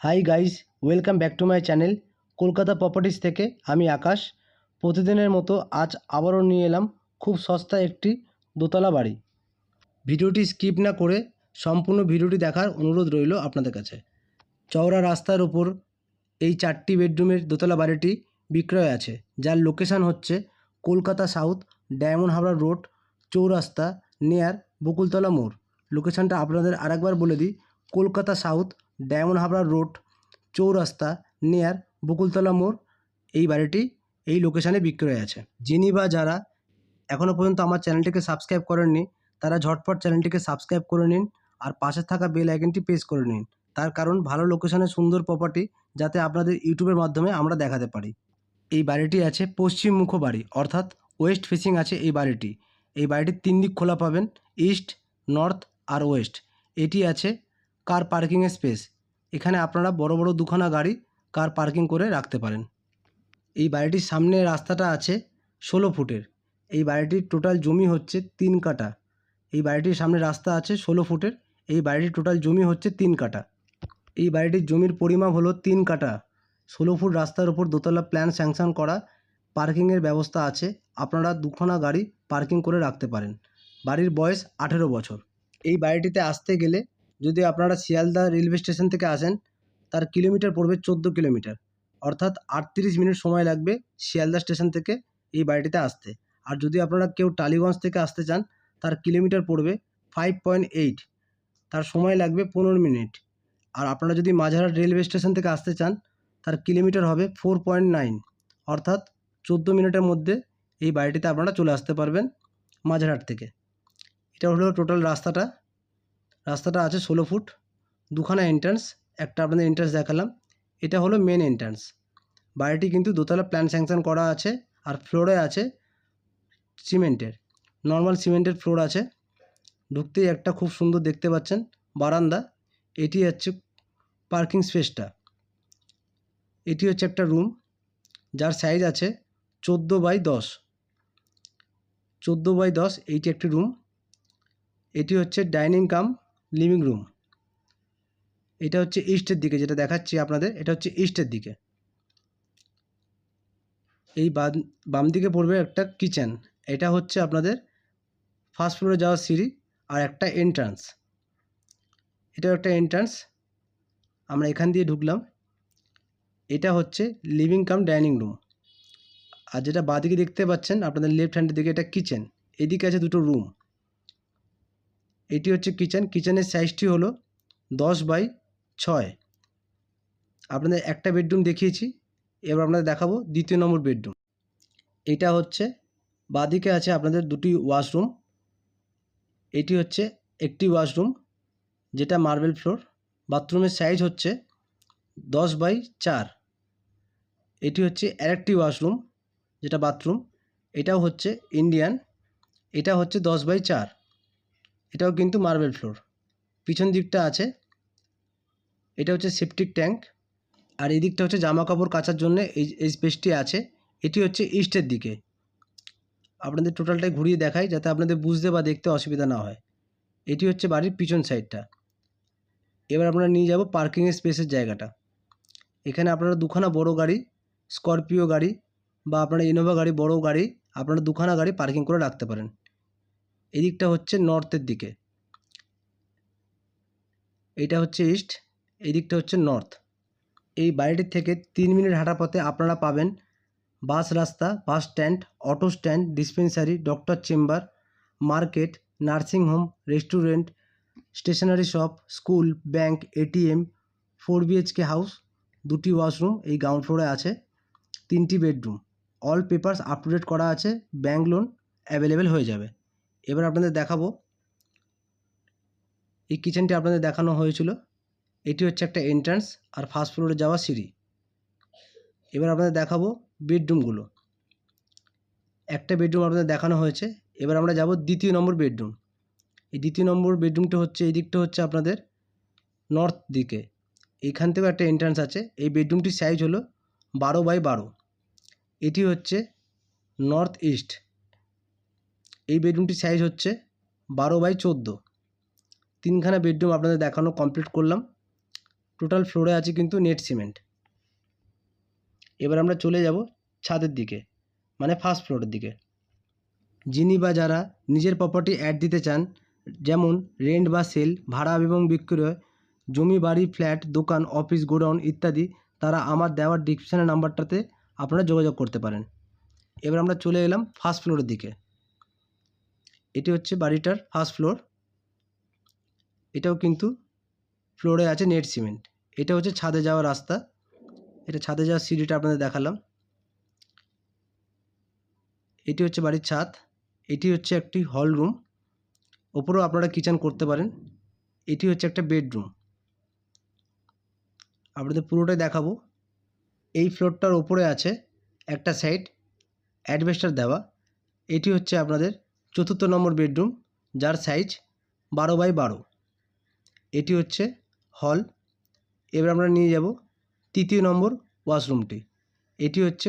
Hi guys welcome back to my channel Kolkata properties থেকে আমি আকাশ। প্রতিদিনের মতো আজ আবারও নিয়ে এলাম খুব সস্তা একটি দোতলা বাড়ি। ভিডিওটি স্কিপ না করে সম্পূর্ণ ভিডিওটি দেখার অনুরোধ রইল আপনাদের কাছে। চওড়া রাস্তার ওপর এই চারটি বেডরুমের দোতলা বাড়িটি বিক্রয় আছে, যার লোকেশান হচ্ছে কলকাতা সাউথ ডায়মন্ড হাবড়া রোড চৌরাস্তা নিয়ার বকুলতলা মোড়। লোকেশানটা আপনাদের আরেকবার বলে দিই, কলকাতা সাউথ ডায়মন্ড হাবড়া রোড চৌরাস্তা নিয়ার বকুলতলা মোড়। এই বাড়িটি এই লোকেশানে বিক্রয় আছে। যিনি বা যারা এখনও পর্যন্ত আমার চ্যানেলটিকে সাবস্ক্রাইব করেননি, তারা ঝটপট চ্যানেলটিকে সাবস্ক্রাইব করে নিন আর পাশে থাকা বেল আইকনটি প্রেস করে নিন। তার কারণ, ভালো লোকেশানে সুন্দর প্রপার্টি যাতে আপনাদের ইউটিউবের মাধ্যমে আমরা দেখাতে পারি। এই বাড়িটি আছে পশ্চিমমুখ বাড়ি, অর্থাৎ ওয়েস্ট ফেসিং আছে এই বাড়িটি। এই বাড়িটির তিন দিক খোলা পাবেন ইস্ট নর্থ আর ওয়েস্ট এটি আছে কার পার্কিংয়ের স্পেস? এখানে আপনারা বড় বড় দুখানা গাড়ি কার পার্কিং করে রাখতে পারেন। এই বাড়িটির সামনে রাস্তাটা আছে ষোলো ফুটের। এই বাড়িটির টোটাল জমি হচ্ছে তিন কাটা এই বাড়িটির সামনে রাস্তা আছে ষোলো ফুটের। এই বাড়িটির টোটাল জমি হচ্ছে তিন কাটা এই বাড়িটির জমির পরিমাপ হলো তিন কাটা ষোলো ফুট রাস্তার উপর দোতলা প্ল্যান স্যাংশন করা পার্কিংয়ের ব্যবস্থা আছে। আপনারা দুখানা গাড়ি পার্কিং করে রাখতে পারেন। বাড়ির বয়স আঠেরো বছর। এই বাড়িটিতে আসতে গেলে যদি আপনারা শিয়ালদা রেলওয়ে স্টেশন থেকে আসেন, তার কিলোমিটার পড়বে চোদ্দ কিলোমিটার। অর্থাৎ আটত্রিশ মিনিট সময় লাগবে শিয়ালদা স্টেশন থেকে এই বাড়িটিতে আসতে। আর যদি আপনারা কেউ টালিগঞ্জ থেকে আসতে চান, তার কিলোমিটার পড়বে ফাইভ পয়েন্ট এইট। তার সময় লাগবে পনেরো মিনিট। আর আপনারা যদি মাঝারহাট রেলওয়ে স্টেশন থেকে আসতে চান, তার কিলোমিটার হবে ফোর পয়েন্ট নাইন। অর্থাৎ চোদ্দ মিনিটের মধ্যে এই বাড়িটিতে আপনারা চলে আসতে পারবেন মাঝারহাট থেকে। এটা হলো টোটাল রাস্তাটা। রাস্তাটা আছে ষোলো ফুট, দুখানা এন্ট্রান্স একটা আপনাদের এন্ট্রান্স দেখালাম। এটা হলো মেন এন্ট্রান্স বাড়িটি কিন্তু দোতলা প্ল্যান স্যাংশন করা আছে আর ফ্লোরে আছে সিমেন্টের নর্মাল সিমেন্টের ফ্লোর আছে। ঢুকতেই একটা খুব সুন্দর দেখতে পাচ্ছেন বারান্দা। এটি হচ্ছে পার্কিং স্পেসটা এটি হচ্ছে একটা রুম যার সাইজ আছে চোদ্দ বাই দশ। চোদ্দ বাই দশ, এইটি একটি রুম এটি হচ্ছে ডাইনিং কাম লিভিং রুম এটা হচ্ছে ইস্টের দিকে যেটা দেখাচ্ছি আপনাদের, এটা হচ্ছে ইস্টের দিকে। এই বাম বাম দিকে পড়বে একটা কিচেন এটা হচ্ছে আপনাদের ফার্স্ট ফ্লোরে যাওয়ার সিঁড়ি আর একটা এন্ট্রান্স এটাও একটা এন্ট্রান্স আমরা এখান দিয়ে ঢুকলাম। এটা হচ্ছে লিভিং কাম ডাইনিং রুম আর যেটা বাঁদিকে দেখতে পাচ্ছেন, আপনাদের লেফট হ্যান্ডের দিকে এটা কিচেন এদিকে আছে দুটো রুম এটি হচ্ছে কিচেন কিচেনের সাইজটি হলো দশ বাই ছয়। আপনাদের একটা বেডরুম দেখিয়েছি, এবার আপনাদের দেখাবো দ্বিতীয় নম্বর বেডরুম এটা হচ্ছে, বাঁদিকে আছে আপনাদের দুটি ওয়াশরুম এটি হচ্ছে একটি ওয়াশরুম যেটা মার্বেল ফ্লোর বাথরুমের সাইজ হচ্ছে দশ বাই চার। এটি হচ্ছে আরেকটি ওয়াশরুম যেটা বাথরুম এটাও হচ্ছে ইন্ডিয়ান এটা হচ্ছে দশ বাই চার। এটাও কিন্তু মার্বেল ফ্লোর। পিছন দিকটা আছে। এটা হচ্ছে সেপটিক ট্যাঙ্ক। আর এই দিকটা হচ্ছে জামা কাপড় কাচার জন্য এই স্পেসটি আছে। এটি হচ্ছে ইস্টের দিকে। আপনাদের টোটালটাই ঘুরিয়ে দেখাই যাতে আপনাদের বুঝতে বা দেখতে অসুবিধা না হয়। এটি হচ্ছে বাড়ির পিছন সাইডটা এবার আপনারা নিয়ে যাব পার্কিংয়ের স্পেসের জায়গাটা। এখানে আপনারা দুখানা বড় গাড়ি স্করপিও গাড়ি বা আপনারা ইনোভা গাড়ি, বড় গাড়ি, আপনারা দুখানা গাড়ি পার্কিং করে রাখতে পারেন। এদিকটা হচ্ছে নর্থের দিকে। এটা হচ্ছে ইস্ট এই দিকটা হচ্ছে নর্থ। এই বাড়িটির থেকে তিন মিনিট হাঁটা পথে আপনারা পাবেন বাস রাস্তা, bus stand, auto stand, dispensary, doctor chamber, market, nursing home, restaurant, stationery shop, school, bank, ATM, four BHK house, দুটি ওয়াশরুম, এই গ্রাউন্ড ফ্লোরে আছে, তিনটি bedroom. All papers up to date করা আছে ব্যাঙ্ক লোন অ্যাভেলেবেল হয়ে যাবে। এবার আপনাদের দেখাবো। এই কিচেনটি আপনাদের দেখানো হয়েছিল। এটি হচ্ছে একটা এন্ট্রান্স আর ফার্স্ট ফ্লোরে যাওয়া সিঁড়ি। এবার আপনাদের দেখাবো বেডরুমগুলো একটা বেডরুম আপনাদের দেখানো হয়েছে। এবার আমরা যাব দ্বিতীয় নম্বর বেডরুম এই দ্বিতীয় নম্বর বেডরুমটা হচ্ছে, এই দিকটা হচ্ছে আপনাদের নর্থ দিকে। এইখান থেকেও একটা এন্ট্রান্স আছে। এই বেডরুমটির সাইজ হলো বারো বাই বারো। এটি হচ্ছে নর্থ ইস্ট এই বেডরুমটির সাইজ হচ্ছে বারো বাই চোদ্দ। তিনখানা বেডরুম আপনাদের দেখানো কমপ্লিট করলাম। টোটাল ফ্লোরে আছে কিন্তু নেট সিমেন্ট এবার আমরা চলে যাব ছাদের দিকে মানে ফার্স্ট ফ্লোরের দিকে। যিনি বা যারা নিজের প্রপার্টি অ্যাড দিতে চান, যেমন রেন্ট বা সেল ভাড়া এবং বিক্রয়, জমি, বাড়ি ফ্ল্যাট দোকান অফিস গোডাউন ইত্যাদি, তারা আমার দেওয়ার ডিসক্রিপশানের নাম্বারটাতে আপনারা যোগাযোগ করতে পারেন। এবার আমরা চলে এলাম ফার্স্ট ফ্লোরের দিকে। এটি হচ্ছে বাড়িটার ফার্স্ট ফ্লোর এটাও কিন্তু ফ্লোরে আছে নেট সিমেন্ট এটা হচ্ছে ছাদে যাওয়ার রাস্তা। এটা ছাদে যাওয়ার সিঁড়িটা আপনাদের দেখালাম। এটি হচ্ছে বাড়ির ছাদ। এটি হচ্ছে একটি হল রুম ওপরেও আপনারা কিচেন করতে পারেন। এটি হচ্ছে একটা বেডরুম আপনাদের পুরোটাই দেখাবো। এই ফ্লোরটার ওপরে আছে একটা সাইড অ্যাডভেস্টার দেওয়া। এটি হচ্ছে আপনাদের চতুর্থ নম্বর বেডরুম, যার সাইজ বারো বাই বারো। এটি হচ্ছে হল এবার আমরা নিয়ে যাব তৃতীয় নম্বর ওয়াশরুমটি এটি হচ্ছে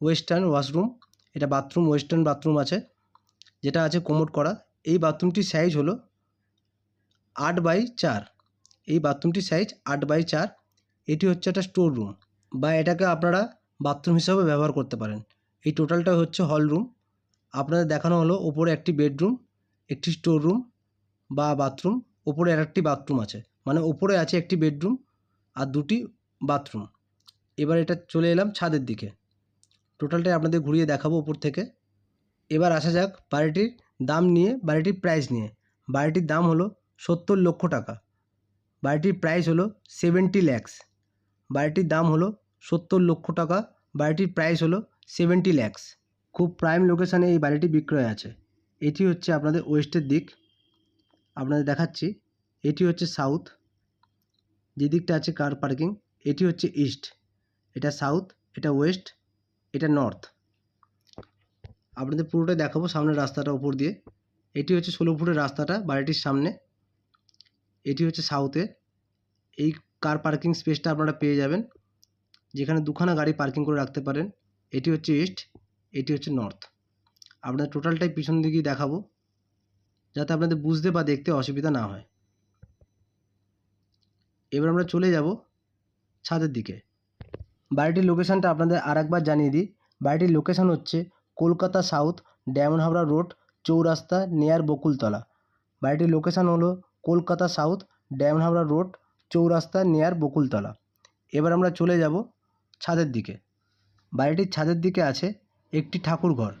ওয়েস্টার্ন ওয়াশরুম এটা বাথরুম ওয়েস্টার্ন বাথরুম আছে। যেটা আছে কোমোট করা। এই বাথরুমটির সাইজ হলো আট বাই চার। এই বাথরুমটির সাইজ আট বাই চার। এটি হচ্ছে একটা স্টোর রুম বা এটাকে আপনারা বাথরুম হিসাবে ব্যবহার করতে পারেন। এই টোটালটা হচ্ছে হল রুম আপনাদের দেখানো হলো ওপরে একটি বেডরুম, একটি স্টোর রুম বা বাথরুম, ওপরে আর একটি বাথরুম আছে। মানে ওপরে আছে একটি বেডরুম আর দুটি বাথরুম। এবার এটা চলে এলাম ছাদের দিকে। টোটালটাই আপনাদের ঘুরিয়ে দেখাবো উপর থেকে। এবার আসা যাক বাড়িটির দাম নিয়ে, বাড়িটির প্রাইস নিয়ে। বাড়িটির দাম হলো সত্তর লক্ষ টাকা। বাড়িটির প্রাইস হলো সেভেন্টি ল্যাক্স বাড়িটির দাম হলো সত্তর লক্ষ টাকা। বাড়িটির প্রাইস হলো সেভেন্টি ল্যাক্স খুব প্রাইম লোকেশানে এই বাড়িটি বিক্রয় আছে। এটি হচ্ছে আপনাদের ওয়েস্টের দিক। আপনাদের দেখাচ্ছি। এটি হচ্ছে সাউথ যে দিকটা আছে কার পার্কিং এটি হচ্ছে ইস্ট এটা সাউথ এটা ওয়েস্ট এটা নর্থ আপনাদের পুরোটাই দেখাবো সামনের রাস্তাটা উপর দিয়ে। এটি হচ্ছে ষোলো ফুটের রাস্তাটা, বাড়িটির সামনে। এটি হচ্ছে সাউথে এই কার পার্কিং স্পেসটা আপনারা পেয়ে যাবেন। যেখানে দুখানা গাড়ি পার্কিং করে রাখতে পারেন। এটি হচ্ছে ইস্ট এটি হচ্ছে নর্থ আপনাদের টোটালটাই পিছন দিকেই দেখাবো, যাতে আপনাদের বুঝতে বা দেখতে অসুবিধা না হয়। এবার আমরা চলে যাব ছাদের দিকে। বাড়িটির লোকেশানটা আপনাদের আর একবার জানিয়ে দিই। বাড়িটির লোকেশান হচ্ছে কলকাতা সাউথ ডায়মন্ড হাবড়া রোড চৌরাস্তা নেয়ার বকুলতলা। বাড়িটির লোকেশান হলো কলকাতা সাউথ ডায়মন্ড হাবড়া রোড চৌরাস্তা নেয়ার বকুলতলা। এবার আমরা চলে যাব ছাদের দিকে। বাড়িটির ছাদের দিকে আছে একটি ঠাকুর ঘর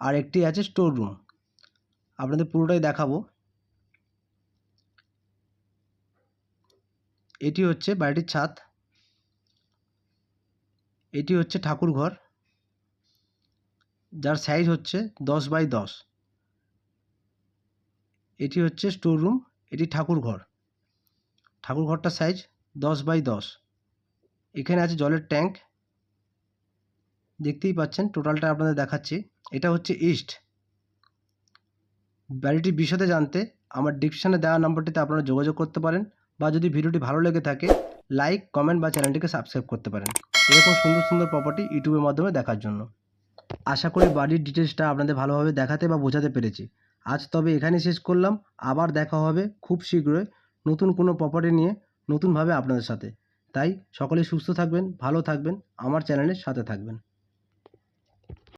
আর একটি আছে স্টোর রুম। আপনাদের পুরোটাই দেখাবো। এটি হচ্ছে বাড়িটির ছাদ। এটি হচ্ছে ঠাকুর ঘর, যার সাইজ হচ্ছে দশ বাই দশ। এটি হচ্ছে স্টোর রুম, এটি ঠাকুর ঘর। ঠাকুর ঘরটার সাইজ দশ বাই দশ। এখানে আছে জলের ট্যাঙ্ক দেখতেই পাচ্ছেন টোটালটা আপনাদের দেখাচ্ছি। এটা হচ্ছে ইস্ট বাড়িটির বিশদে জানতে আমার ডিসক্রিপশানে দেওয়া নম্বরটিতে আপনারা যোগাযোগ করতে পারেন বা যদি ভিডিওটি ভালো লেগে থাকে লাইক কমেন্ট বা চ্যানেলটিকে সাবস্ক্রাইব করতে পারেন। এরকম সুন্দর সুন্দর প্রপার্টি ইউটিউবের মাধ্যমে দেখার জন্য। আশা করি বাড়ির ডিটেলসটা আপনাদের ভালোভাবে দেখাতে বা বোঝাতে পেরেছি। আজ তবে এখানে শেষ করলাম। আবার দেখা হবে খুব শীঘ্রই নতুন কোনো প্রপার্টি নিয়ে নতুনভাবে আপনাদের সাথে। তাই সকলেই সুস্থ থাকবেন, ভালো থাকবেন, আমার চ্যানেলের সাথে থাকবেন।